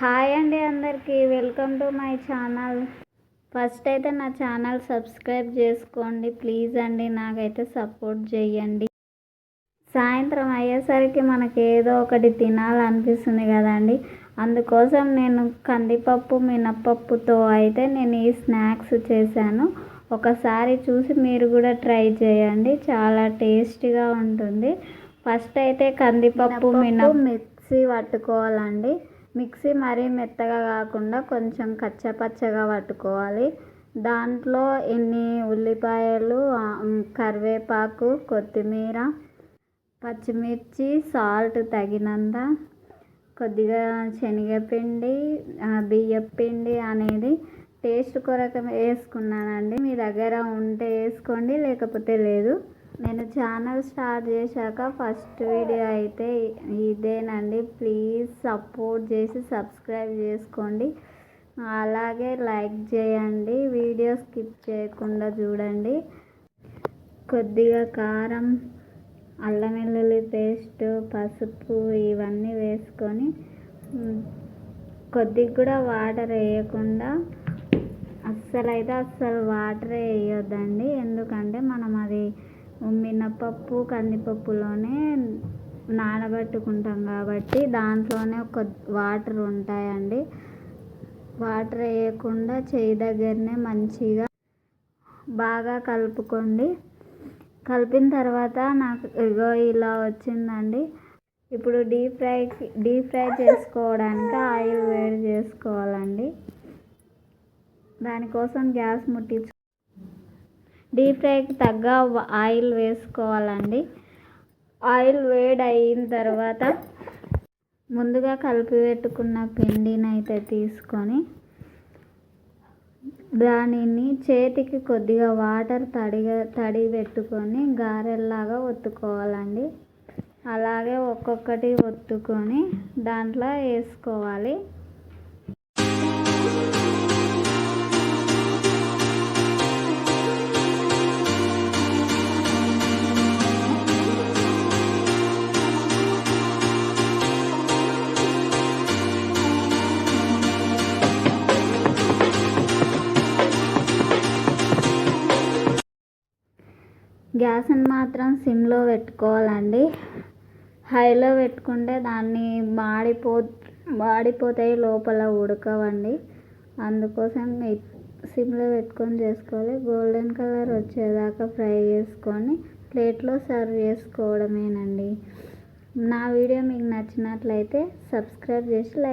Hi అండి అందరికీ welcome to my channel. First అయితే నా ఛానల్ సబ్స్క్రైబ్ చేసుకోండి ప్లీజ్ అండి నాకైతే సపోర్ట్ చేయండి. సాయంత్రం అయ్యేసరికి మనకి ఏదో ఒకటి తినాలనిపిస్తుంది కదండి. అందుకోసం నేను కందిపప్పు మినప్పప్పుతో అయితే నేను ఈ స్నాక్స్ చేశాను. ఒకసారి చూసి మీరు కూడా ట్రై చేయండి చాలా టేస్టీగా ఉంటుంది. ఫస్ట్ అయితే కందిపప్పు మినప్ మిక్సీ పట్టుకోవాలండి. మిక్సీ మరీ మెత్తగా కాకుండా కొంచెం కచ్చపచ్చగా పట్టుకోవాలి. దాంట్లో ఎన్ని ఉల్లిపాయలు కరివేపాకు కొత్తిమీర పచ్చిమిర్చి సాల్ట్ తగినంత కొద్దిగా శనగపిండి బియ్యపిండి అనేది టేస్ట్ కొరకు వేసుకున్నానండి. మీ దగ్గర ఉంటే వేసుకోండి లేకపోతే లేదు. నేను ఛానల్ స్టార్ట్ చేశాక ఫస్ట్ వీడియో అయితే ఇదేనండి. ప్లీజ్ సపోర్ట్ చేసి సబ్స్క్రైబ్ చేసుకోండి. అలాగే లైక్ చేయండి. వీడియో స్కిప్ చేయకుండా చూడండి. కొద్దిగా కారం అల్లం వెల్లుల్లి పేస్ట్ పసుపు ఇవన్నీ వేసుకొని కొద్దిగా కూడా వాటర్ వేయకుండా అస్సలు అయితే అస్సలు వాటర్ వేయొద్దండి. ఎందుకంటే మనం అది మినపప్పు కందిపప్పులోనే నానబెట్టుకుంటాం కాబట్టి దాంట్లోనే ఒక వాటర్ ఉంటాయండి. వాటర్ వేయకుండా చేయి దగ్గరనే మంచిగా బాగా కలుపుకోండి. కలిపిన తర్వాత నాకు ఇగో ఇలా వచ్చిందండి. ఇప్పుడు డీప్ ఫ్రైకి డీప్ ఫ్రై చేసుకోవడానికి ఆయిల్ వేడి చేసుకోవాలండి. దానికోసం గ్యాస్ ముట్టించు డీప్ ఫ్రైకి తగ్గ ఆయిల్ వేసుకోవాలండి. ఆయిల్ వేడి అయిన తర్వాత ముందుగా కలిపి పెట్టుకున్న పిండిని అయితే తీసుకొని దానిని చేతికి కొద్దిగా వాటర్ తడిగా తడి పెట్టుకొని గారెల్లాగా ఒత్తుకోవాలండి. అలాగే ఒక్కొక్కటి ఒత్తుకొని దాంట్లో వేసుకోవాలి. గ్యాస్ని మాత్రం సిమ్లో పెట్టుకోవాలండి. హైలో పెట్టుకుంటే దాన్ని మాడిపో మాడిపోతాయి లోపల ఉడకవండి. అందుకోసం సిమ్లో పెట్టుకొని చేసుకోవాలి. గోల్డెన్ కలర్ వచ్చేదాకా ఫ్రై చేసుకొని ప్లేట్లో సర్వ్ చేసుకోవడమేనండి. నా వీడియో మీకు నచ్చినట్లయితే సబ్స్క్రైబ్ చేసి లైక్